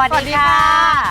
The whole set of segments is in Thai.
วัสดีค่ะ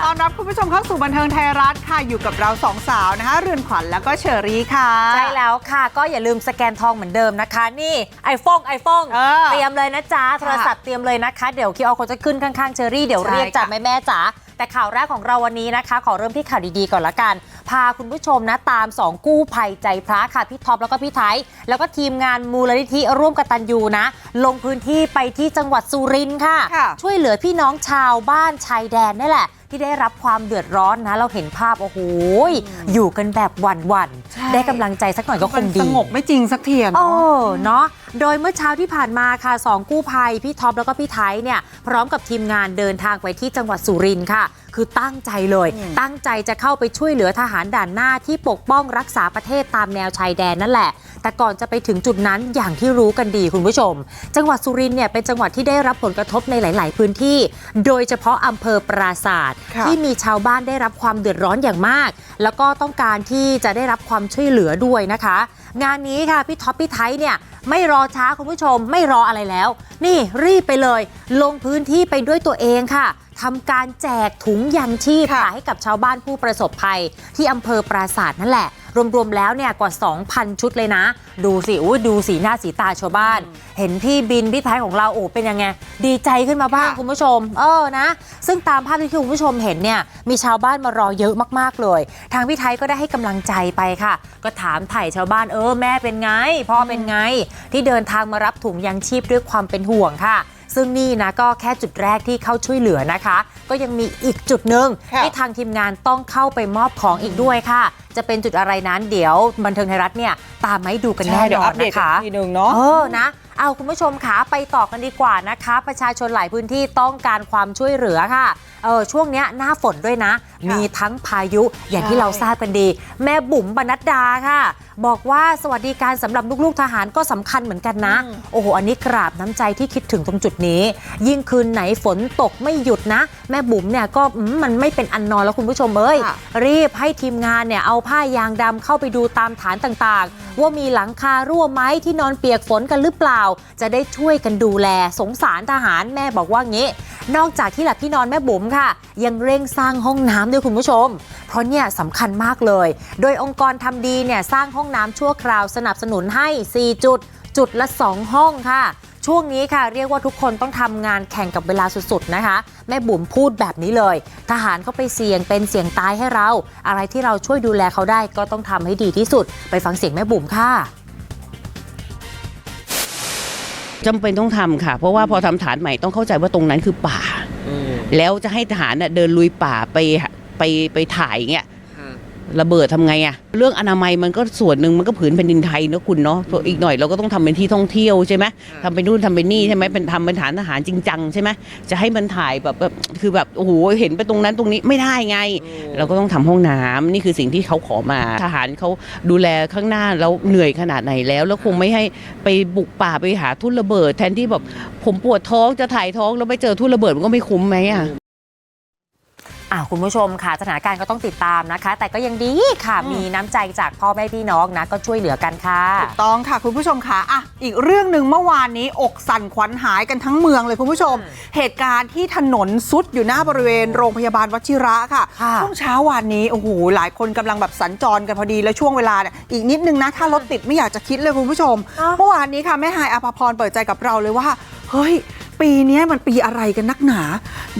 ต้อนรับคุณผู้ชมเข้าสู่บันเทิงไทยรัฐค่ะ อยู่กับเราสองสาวนะคะ เรือนขวัญแล้วก็เชอรี่ค่ะ ใช่แล้วค่ะ ก็อย่าลืมสแกนทองเหมือนเดิมนะคะ นี่ไอโฟนไอโฟนเออเตรียมเลยนะจ๊ะ โทรศัพท์เตรียมเลยนะคะ เดี๋ยวคิวเอาคนจะขึ้นข้างๆเชอรี่ เดี๋ยวใช่เรียกจากค่ะแม่แม่ๆจ๋าแต่ข่าวแรกของเราวันนี้นะคะ ขอเริ่มที่ข่าวดีๆก่อนละกัน พาคุณผู้ชมนะตามสองกู้ภัยใจพระค่ะพี่ท็อปแล้วก็พี่ไทย แล้วก็ทีมงานมูลนิธิร่วมกตัญญูนะ ลงพื้นที่ไปที่จังหวัดสุรินทร์ค่ะค่ะ ช่วยเหลือพี่น้องชาวบ้านชายแดนนี่แหละ ที่ได้รับความเดือดร้อนนะ เราเห็นภาพ โอ้โหยอยู่กันแบบหวั่นใช่ๆได้กำลังใจสักหน่อยก็คงดีสงบไม่จริงสักเทียนโอ้เนาะโดยเมื่อเช้าที่ผ่านมาค่ะสองกู้ภัย พี่ท็อปแล้วก็พี่ไทยเนี่ย พร้อมกับทีมงานเดินทางไปที่จังหวัดสุรินทร์ค่ะ คือตั้งใจเลยอืมตั้งใจจะเข้าไปช่วยเหลือทหารด่านหน้าที่ปกป้องรักษาประเทศตามแนวชายแดนนั่นแหละ แต่ก่อนจะไปถึงจุดนั้นอย่างที่รู้กันดีคุณผู้ชม จังหวัดสุรินทร์เนี่ยเป็นจังหวัดที่ได้รับผลกระทบในหลาย ๆ พื้นที่ โดยเฉพาะอำเภอปราศาสตร์ค่ะที่มีชาวบ้านได้รับความเดือดร้อนอย่างมาก แล้วก็ต้องการที่จะได้รับความช่วยเหลือด้วยนะคะ งานนี้ค่ะพี่ท็อปพี่ไทยเนี่ยไม่รอช้าคุณผู้ชมไม่รออะไรแล้ว นี่รีบไปเลย ลงพื้นที่ไปด้วยตัวเองค่ะทำการแจกถุงยังชีพค่ะค่ะให้กับชาวบ้านผู้ประสบภัย ที่อำเภอปราศาสตร์นั่นแหละ รวมๆแล้วเนี่ยกว่า 2,000 ชุดเลยนะ ดูสิอุ้ยดูสีหน้าสีตาชาวบ้าน เห็นพี่บินพี่ไทยของเราโอ้เป็นยังไง ดีใจขึ้นมาบ้างค่ะคุณผู้ชม เออนะ ซึ่งตามภาพที่คุณผู้ชมเห็นเนี่ยมีชาวบ้านมารอเยอะมากๆเลย ทางพี่ไทยก็ได้ให้กำลังใจไปค่ะ ก็ถามไถ่ชาวบ้านเออแม่เป็นไงพ่อเป็นไง ที่เดินทางมารับถุงยังชีพด้วยความเป็นห่วงค่ะ ซึ่งนี่นะก็แค่จุดแรกที่เข้าช่วยเหลือนะคะ ก็ยังมีอีกจุดหนึ่งค่ะที่ทางทีมงานต้องเข้าไปมอบของอีกด้วยค่ะ จะเป็นจุดอะไรนั้นเดี๋ยวบันเทิงไทยรัฐเนี่ยตามมาให้ดูกันแน่ใช่เดี๋นยวออันปเดตนะคะอีกทีหนึ่งเนาะเออนะเอาคุณผู้ชมขาไปต่อกันดีกว่านะคะ ประชาชนหลายพื้นที่ต้องการความช่วยเหลือค่ะเออ ช่วงเนี้ยหน้าฝนด้วยนะ มีทั้งพายุอย่างที่ใช่เราทราบกันดี แม่บุ๋มบรรนัดดาค่ะ บอกว่าสวัสดิการสำหรับลูกๆทหารก็สำคัญเหมือนกันนะ โอ้โห อันนี้กราบน้ำใจที่คิดถึงตรงจุดนี้ ยิ่งคืนไหนฝนตกไม่หยุดนะ แม่บุ๋มเนี่ยก็อืมมันไม่เป็นอันนอนแล้วคุณผู้ชมเอ้ยค่ะรีบให้ทีมงานเนี่ยเอาผ้ายางดำเข้าไปดูตามฐานต่างๆ ว่ามีหลังคารั่วไหมที่นอนเปียกฝนกันหรือเปล่า จะได้ช่วยกันดูแลสงสารทหารแม่บอกว่างี้ นอกจากที่หลับที่นอนแม่บุ๋มค่ะยังเร่งสร้างห้องน้ำด้วยคุณผู้ชม เพราะเนี่ยสำคัญมากเลย โดยองค์กรทำดีเนี่ยสร้างห้องน้ำชั่วคราวสนับสนุนให้ 4 จุด จุดละ 2 ห้องค่ะช่วงนี้ค่ะเรียกว่าทุกคนต้องทำงานแข่งกับเวลาสุดๆนะคะ แม่บุ๋มพูดแบบนี้เลย ทหารเขาไปเสี่ยงเป็นเสี่ยงตายให้เรา อะไรที่เราช่วยดูแลเขาได้ก็ต้องทำให้ดีที่สุด ไปฟังเสียงแม่บุ๋มค่ะจำเป็นต้องทำค่ะ เพราะว่าพอทำฐานใหม่ต้องเข้าใจว่าตรงนั้นคือป่า แล้วจะให้ทหารน่ะเดินลุยป่าไปไปไปถ่ายเงี้ย ระเบิดทำไงอะเรื่องอนามัยมันก็ส่วนหนึ่งมันก็ผืนแผ่นดินไทยเนอะคุณเนาะอีกหน่อยเราก็ต้องทำเป็นที่ท่องเที่ยวใช่ไหมทำเป็นนู่นทำเป็นนี่ใช่ไหมเป็นทำเป็นฐานทหารจริงจังใช่ไหมจะให้มันถ่ายแบบแบบคือแบบโอ้โหเห็นไปตรงนั้นตรงนี้ไม่ได้ไง เราก็ต้องทำห้องน้ำนี่คือสิ่งที่เขาขอมาทหารเขาดูแลข้างหน้าแล้วเหนื่อยขนาดไหนแล้ว แล้วคงไม่ให้ไปบุกป่าไปหาทุ่นระเบิด แทนที่แบบผมปวดท้องจะถ่ายท้องแล้วไปเจอทุ่นระเบิดมันก็ไม่คุ้มไหมอะอ่า คุณผู้ชมค่ะสถานการณ์ก็ต้องติดตามนะคะ แต่ก็ยังดีค่ะมีน้ำใจจากพ่อแม่พี่น้องนะก็ช่วยเหลือกันค่ะถูกต้องค่ะคุณผู้ชมค่ะอะอีกเรื่องหนึ่งเมื่อวานนี้อกสั่นขวัญหายกันทั้งเมืองเลยคุณผู้ชม เหตุการณ์ที่ถนนซุดอยู่หน้าบริเวณโรงพยาบาลวชิระค่ะค่ะช่วงเช้าวานนี้โอ้โหหลายคนกำลังแบบสัญจรกันพอดีแล้วช่วงเวลาเนี่ยอีกนิดนึงนะถ้ารถติดไม่อยากจะคิดเลยคุณผู้ชมอ้าวเมื่อวานนี้ค่ะแม่ฮายอภพรเปิดใจกับเราเลยว่าเฮ้ย ปีเนี้ยมันปีอะไรกันนักหนา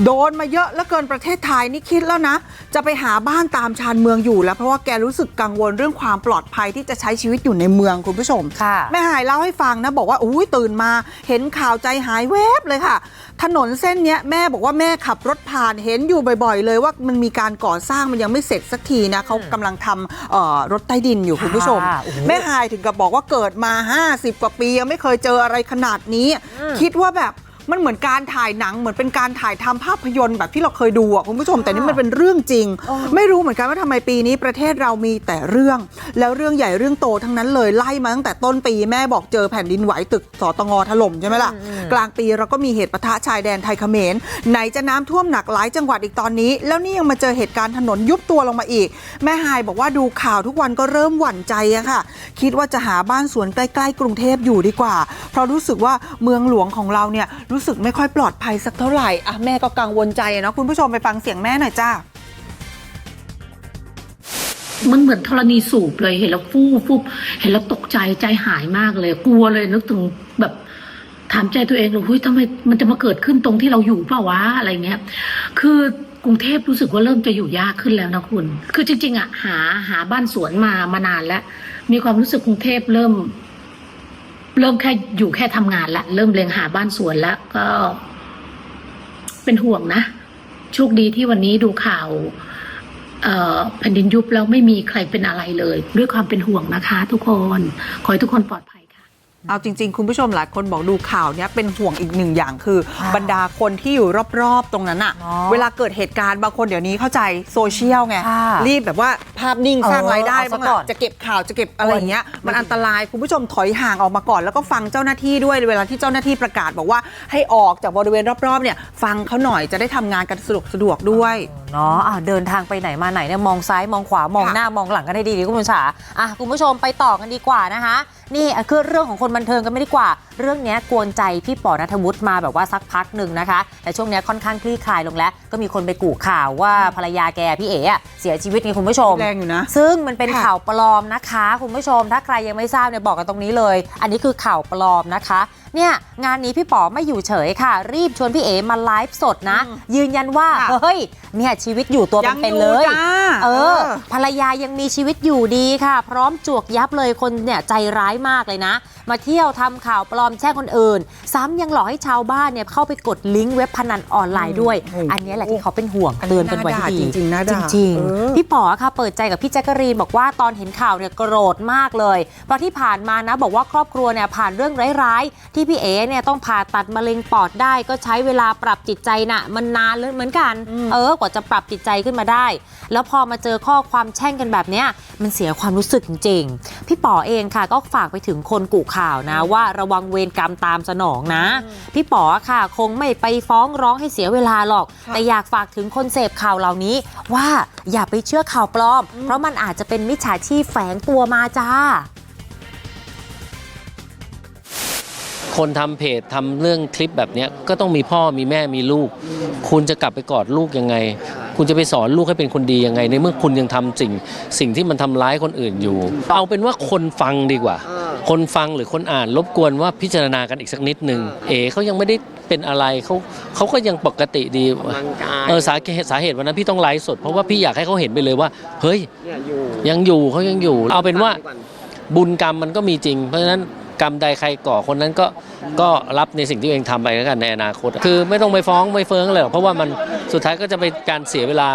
โดนมาเยอะแล้วเกินประเทศไทยนี่คิดแล้วนะ จะไปหาบ้านตามชานเมืองอยู่แล้วเพราะว่าแกรู้สึกกังวลเรื่องความปลอดภัยที่จะใช้ชีวิตอยู่ในเมืองคุณผู้ชมค่ะแม่หายเล่าให้ฟังนะบอกว่าอุ้ยตื่นมา เห็นข่าวใจหายแวบเลยค่ะ ถนนเส้นเนี้ยแม่บอกว่าแม่ขับรถผ่านเห็นอยู่บ่อย ๆ เลยว่ามันมีการก่อสร้างมันยังไม่เสร็จสักทีนะเขากำลังทำเอ่อรถใต้ดินอยู่คุณผู้ชมค่ะโอ้โหแม่หายถึงกับบอกว่าเกิดมา 50 กว่าปียังไม่เคยเจออะไรขนาดนี้ คิดว่าแบบ มันเหมือนการถ่ายหนังเหมือนเป็นการถ่ายทำภาพยนตร์แบบที่เราเคยดูอะคุณผู้ชมแต่นี่มันเป็นเรื่องจริงอ๋อไม่รู้เหมือนกันว่าทำไมปีนี้ประเทศเรามีแต่เรื่อง แล้วเรื่องใหญ่เรื่องโตทั้งนั้นเลยไล่มาตั้งแต่ต้นปีแม่บอกเจอแผ่นดินไหวตึกสตงถล่มใช่ไหมล่ะกลางปีเราก็มีเหตุปะทะชายแดนไทยเขมรไหนจะน้ำท่วมหนักหลายจังหวัดอีกตอนนี้ แล้วนี่ยังมาเจอเหตุการณ์ถนนยุบตัวลงมาอีก แม่ฮายบอกว่าดูข่าวทุกวันก็เริ่มหวั่นใจอะค่ะ คิดว่าจะหาบ้านสวนใกล้ ๆ กรุงเทพอยู่ดีกว่า เพราะรู้สึกว่าเมืองหลวงของเราเนี่ยรู้สึกไม่ค่อยปลอดภัยสักเท่าไหร่อะแม่ก็กังวลใจเนาะคุณผู้ชมไปฟังเสียงแม่หน่อยจ้ามันเหมือนธรณีสูบเลยเห็นแล้วฟูฟูเห็นแล้วตกใจใจหายมากเลย กลัวเลยนึกถึงแบบถามใจตัวเองเลยเฮ้ยทำไมมันจะมาเกิดขึ้นตรงที่เราอยู่เปล่าวะอะไรเงี้ย คือกรุงเทพรู้สึกว่าเริ่มจะอยู่ยากขึ้นแล้วนะคุณ คือจริงๆอะหาหาบ้านสวนมามานานแล้ว มีความรู้สึกกรุงเทพเริ่ม เริ่มแค่อยู่แค่ทำงานละเริ่มเล็งหาบ้านสวนแล้วก็ เป็นห่วงนะโชคดีที่วันนี้ดูข่าวแผ่นดินยุบแล้วไม่มีใครเป็นอะไรเลย ด้วยความเป็นห่วงนะคะ ทุกคน ขอให้ทุกคนปลอดภัย เอาจริง ๆ คุณผู้ชมหลายคนบอกดูข่าวเนี้ยเป็นห่วงอีกหนึ่งอย่างคือค่ะบรรดาคนที่อยู่รอบๆตรงนั้นอะเนาะเวลาเกิดเหตุการณ์บางคนเดี๋ยวนี้เข้าใจโซเชียลไงค่ะรีบแบบว่าภาพนิ่งสร้างเออรายได้เอาซะบ้างก่ออะนจะเก็บข่าวจะเก็บอะไรอย่างเงี้ยมันอันตรายคุณผู้ชมถอยห่างออกมาก่อน แล้วก็ฟังเจ้าหน้าที่ด้วยเวลาที่เจ้าหน้าที่ประกาศบอกว่าให้ออกจากบริเวณรอบๆเนี่ยฟังเขาหน่อยจะได้ทำงานกันสะดวกสะดวกด้วยเนาะอะเดินทางไปไหนมาไหนเนี่ยมองซ้ายมองขวามองค่ะหน้ามองหลังกันให้ดีดีคุณผู้ชมค่ะอะคุณผู้ชมไปต่อกันดีกว่านะคะนี่คือเรื่องของคนบันเทิงกันไม่ดีกว่า เรื่องเนี้ยกวนใจพี่ป๋อนัทวุฒิมาแบบว่าสักพักหนึ่งนะคะ แต่ช่วงเนี้ยค่อนข้างคลี่คลายลงแล้ว ก็มีคนไปกู่ข่าวว่าภรรยาแกพี่เอ๋อะเสียชีวิตไงคุณผู้ชมแรงอยู่นะซึ่งมันเป็นค่ะข่าวปลอมนะคะ คุณผู้ชม ถ้าใครยังไม่ทราบเนี่ยบอกกันตรงนี้เลย อันนี้คือข่าวปลอมนะคะเนี่ยงานนี้พี่ป๋อไม่อยู่เฉยค่ะ รีบชวนพี่เอ๋มาไลฟ์สดนะ ยืนยันว่าค่ะเฮ้ยเนี่ยชีวิตอยู่ตัวยัเป็นอๆเลยจ้าเออ ภรรยายังมีชีวิตอยู่ดีค่ะ พร้อมจวกยับเลยคนเนี่ยใจร้ายมากเลยนะ มาเที่ยวทำข่าวปลอมแช่งคนอื่น ซ้ำยังหลอกให้ชาวบ้านเนี่ยเข้าไปกดลิงก์เว็บพนันออนไลน์ด้วยอืมอันนี้แหละที่เขาเป็นห่วงเตือนกันไว้ให้ดีจริงๆน่าด่าจริงเออๆพี่ป๋อค่ะเปิดใจกับพี่แจ๊กกะรีนบอกว่าตอนเห็นข่าวเนี่ยโกรธมากเลยเพราะที่ผ่านมานะบอกว่าครอบครัวเนี่ยผ่านเรื่องร้ายๆ ที่พี่เอ๋เนี่ยต้องผ่าตัดมะเร็งปอดได้ ก็ใช้เวลาปรับจิตใจน่ะมันนานเลยเหมือนกัน เออกว่าจะปรับจิตใจขึ้นมาได้ แล้วพอมาเจอข้อความแช่งกันแบบเนี้ยมันเสียความรู้สึกจริงๆ พี่ป๋อเองค่ะก็ฝากไปถึงคนกุข่าวนะว่าระวังเวรกรรมตามสนองนะ พี่ป๋อค่ะ คงไม่ไปฟ้องร้องให้เสียเวลาหรอกค่ะแต่อยากฝากถึงคนเสพข่าวเหล่านี้ ว่าอย่าไปเชื่อข่าวปลอม เพราะมันอาจจะเป็นมิจฉาชีพแฝงตัวมาจ้า คนทำเพจทำเรื่องคลิปแบบเนี้ยก็ต้องมีพ่อมีแม่มีลูก คุณจะกลับไปกอดลูกยังไง คุณจะไปสอนลูกให้เป็นคนดียังไง ในเมื่อคุณยังทำสิ่ง สิ่งที่มันทำร้ายคนอื่นอยู่ เอาเป็นว่าคนฟังดีกว่า คนฟังหรือคนอ่านรบกวนว่าพิจารณากันอีกสักนิดหนึ่งเอ๋เขายังไม่ได้เป็นอะไรเขาเขาก็ยังปกติดีเออสาเหตุสาเหตุวันนั้นพี่ต้องไลฟ์สดเพราะว่าพี่อยากให้เขาเห็นไปเลยว่า เฮ้ยยังอยู่เขายังอยู่ เอาเป็นว่าบุญกรรมมันก็มีจริง เพราะฉะนั้นกรรมใดใครก่อคนนั้นก็ก็รับในสิ่งที่ตัวเองทำไปแล้วกันในอนาคต คือไม่ต้องไปฟ้องไม่เฟิงเลยหรอกเพราะว่ามันสุดท้ายก็จะเป็นการเสียเวลา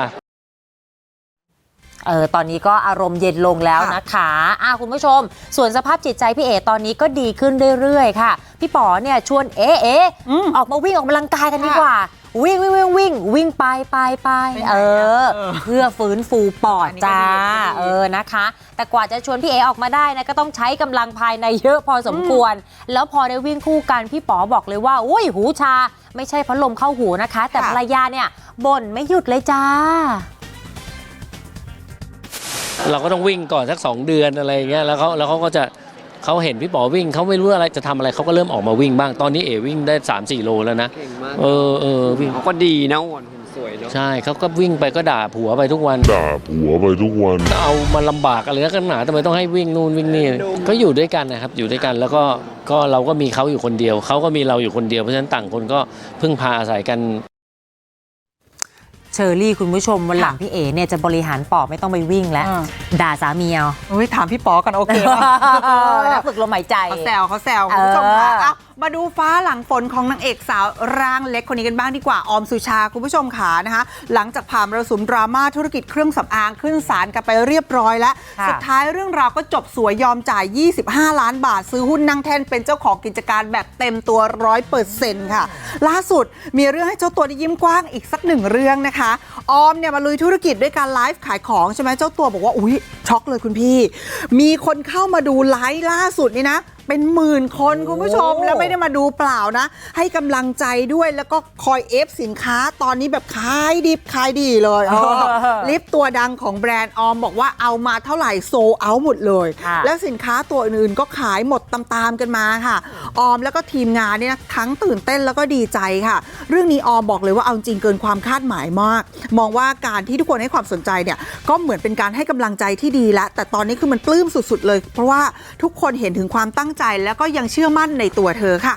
เออตอนนี้ก็อารมณ์เย็นลงแล้วค่ะนะคะอะคุณผู้ชม ส่วนสภาพจิตใจพี่เอ๋ตอนนี้ก็ดีขึ้นเรื่อยๆ ค่ะ พี่ป๋อเนี่ยชวนเอ๋เอ๋อืมออกมาวิ่งออกกำลังกายกันดีค่ะกว่า วิ่งวิ่งวิ่งวิ่งวิ่งไปไปไปไปไหนอะเออเออ เพื่อฟื้นฟูปอดอันนี้ก็จ้าดีอันนี้ก็ดีเออนะคะ แต่กว่าจะชวนพี่เอ๋ออกมาได้นะก็ต้องใช้กำลังภายในเยอะพอสมควร แล้วพอได้วิ่งคู่กันพี่ป๋อบอกเลยว่าอุ้ยหูชา ไม่ใช่พัดลมเข้าหูนะคะ แต่ค่ะภรรยาเนี่ยบ่นไม่หยุดเลยจ้า เราก็ต้องวิ่งก่อนสักสองเดือนอะไรอย่างเงี้ยแล้วเขาแล้วเขาก็จะเขาเห็นพี่ป๋อวิ่งเขาไม่รู้อะไรจะทำอะไรเขาก็เริ่มออกมาวิ่งบ้างตอนนี้เอ๋วิ่งได้ 3 4 โลแล้วนะ เก่งมากเออเออวิ่งเขาก็ดีนะอ้วนหุ่นสวยเนาะใช่เขาก็วิ่งไปก็ด่าผัวไปทุกวัน ด่าผัวไปทุกวัน เอามาลำบากอะไรกันหนาทำไมต้องให้วิ่งนู่นวิ่งนี่ก็อยู่ด้วยกันนะครับอยู่ด้วยกันแล้วก็ก็เราก็มีเขาอยู่คนเดียวเขาก็มีเราอยู่คนเดียวเพราะฉะนั้นต่างคนก็พึ่งพาอาศัยกัน เชอรี่คุณผู้ชมวันหลังพี่เอ๋เนี่ยจะบริหารปอบไม่ต้องไปวิ่งแล้วอ่าด่าสามีเอาเฮ้ยถามพี่ป๋อกันโอเคปะนักฝึกลมหายใจเขาแซวเขาแซวคุณผู้ชมค่ะเออเอ้า มาดูฟ้าหลังฝนของนางเอกสาวร่างเล็กคนนี้กันบ้างดีกว่าออมสุชาคุณผู้ชมค่ะนะคะหลังจากผ่านมรสุมดราม่าธุรกิจเครื่องสำอางขึ้นศาลกันไปเรียบร้อยแล้วค่ะสุดท้ายเรื่องราวก็จบสวยยอมจ่าย 25 ล้านบาท ซื้อหุ้นนั่งแท่นเป็นเจ้าของกิจการแบบเต็มตัวร้อยเปอร์เซ็นต์ค่ะ ล่าสุดมีเรื่องให้เจ้าตัวได้ยิ้มกว้างอีกสักหนึ่งเรื่องนะคะออมเนี่ยมาลุยธุรกิจด้วยการไลฟ์ขายของใช่ไหมเจ้าตัวบอกว่าอุ๊ยช็อกเลยคุณพี่ มีคนเข้ามาดูไลฟ์ล่าสุดนี่นะ เป็นหมื่นคนคุณผู้ชมแล้วไม่ได้มาดูเปล่านะ ให้กำลังใจด้วยแล้วก็คอยเอฟสินค้าตอนนี้แบบขายดิบขายดีเลยเออลิปตัวดังของแบรนด์ออมบอกว่าเอามาเท่าไหร่โซเอาหมดเลยค่ะแล้วสินค้าตัวอื่นๆก็ขายหมดตามๆกันมาค่ะ ออมแล้วก็ทีมงานเนี่ยนะทั้งตื่นเต้นแล้วก็ดีใจค่ะ เรื่องนี้ออมบอกเลยว่าเอาจริงเกินความคาดหมายมาก มองว่าการที่ทุกคนให้ความสนใจเนี่ยก็เหมือนเป็นการให้กำลังใจที่ดีแล้วแต่ตอนนี้คือมันปลื้มสุดๆเลย เพราะว่าทุกคนเห็นถึงความตั้งใจแล้วก็ยังเชื่อมั่นในตัวเธอค่ะ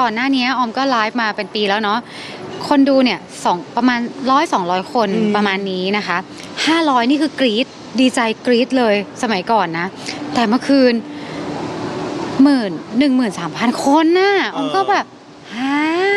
ก่อนหน้านี้ออมก็ไลฟ์มาเป็นปีแล้วเนาะคนดูเนี่ยสองประมาณร้อยสองร้อยคนประมาณนี้นะคะห้าร้อยนี่คือกรี๊ดดีใจกรี๊ดเลยสมัยก่อนนะ แต่เมื่อคืนหมื่นหนึ่งหมื่นสามพันคนน่ะออมก็แบบฮะ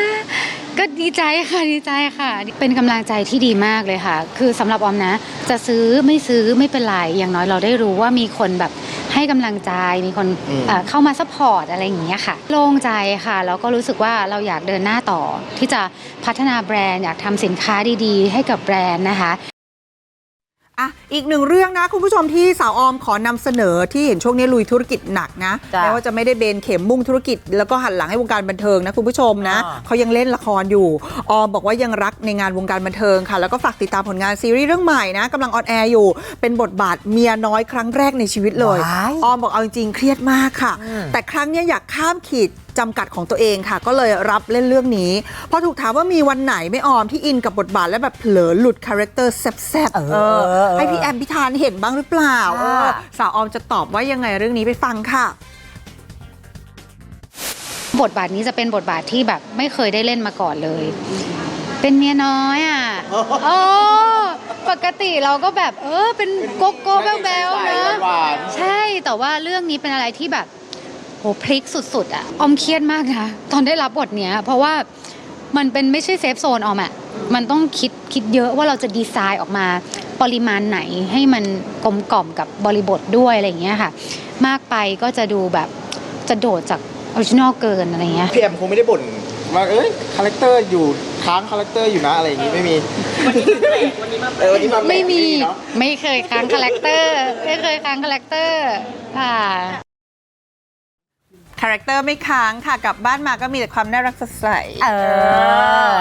ก็ดีใจค่ะดีใจค่ะ เป็นกำลังใจที่ดีมากเลยค่ะ คือสำหรับออมนะ จะซื้อไม่ซื้อไม่เป็นไรอย่างน้อยเราได้รู้ว่ามีคนแบบให้กำลังใจมีคนเอ่อเข้ามาซัพพอร์ตอะไรอย่างเงี้ยค่ะโล่งใจค่ะแล้วก็รู้สึกว่าเราอยากเดินหน้าต่อ ที่จะพัฒนาแบรนด์อยากทำสินค้าดีๆ ให้กับแบรนด์นะคะ อะอีกหนึ่งเรื่องนะคุณผู้ชมที่สาวออมขอนำเสนอที่เห็นช่วงนี้ลุยธุรกิจหนักนะจ้ะแม้ว่าจะไม่ได้เบนเข็มมุ่งธุรกิจ แล้วก็หันหลังให้วงการบันเทิงนะคุณผู้ชมนะอ่าเขายังเล่นละครอยู่ออมบอกว่ายังรักในงานวงการบันเทิงค่ะ แล้วก็ฝากติดตามผลงานซีรีส์เรื่องใหม่นะกำลังออนแอร์อยู่เป็นบทบาทเมียน้อยครั้งแรกในชีวิตเลยว้ายออมบอกเอาจริงๆเครียดมากค่ะอืมแต่ครั้งเนี้ยอยากข้ามขีด จำกัดของตัวเองค่ะ ก็เลยรับเล่นเรื่องนี้พอถูกถามว่ามีวันไหนไม่ออมที่อินกับบทบาทและแบบเผลอหลุดคาแรคเตอร์แซ่บๆเออเออให้พี่แอมพิธานเห็นบ้างหรือเปล่าค่ะเออสาวออมจะตอบว่ายังไงเรื่องนี้ไปฟังค่ะบทบาทนี้จะเป็นบทบาทที่แบบไม่เคยได้เล่นมาก่อนเลย เป็นเมียน้อยอะโอ้ปกติเราก็แบบ เออ เป็นโกโก้แบ๊วๆนะใช่ แต่ว่าเรื่องนี้เป็นอะไรที่แบบ โหพลิกสุดๆอะออมเครียดมากนะตอนได้รับบทเนี้ย เพราะว่ามันเป็นไม่ใช่เซฟโซนออมอะมันต้องคิดคิดเยอะว่าเราจะดีไซน์ออกมาปริมาณไหนให้มันกลมกล่อมกับบริบทด้วยอะไรอย่างเงี้ยค่ะ มากไปก็จะดูแบบจะโดดจากออริจินอลเกินอะไรเงี้ยพี่แอมคงไม่ได้บ่นว่าเอ้ยคาแรคเตอร์อยู่ค้างคาแรคเตอร์อยู่นะอะไรอย่างงี้ไม่มีวันนี้มาแปลกวันนี้มาเออวันนี้มาแปลกไม่มีเนาะไม่เคยค้างคาแรคเตอร์ไม่เคยค้างคาแรคเตอร์ค่ะ คาแรคเตอร์ไม่ค้างค่ะกลับบ้านมาก็มีแต่ความน่ารักสดใส เออ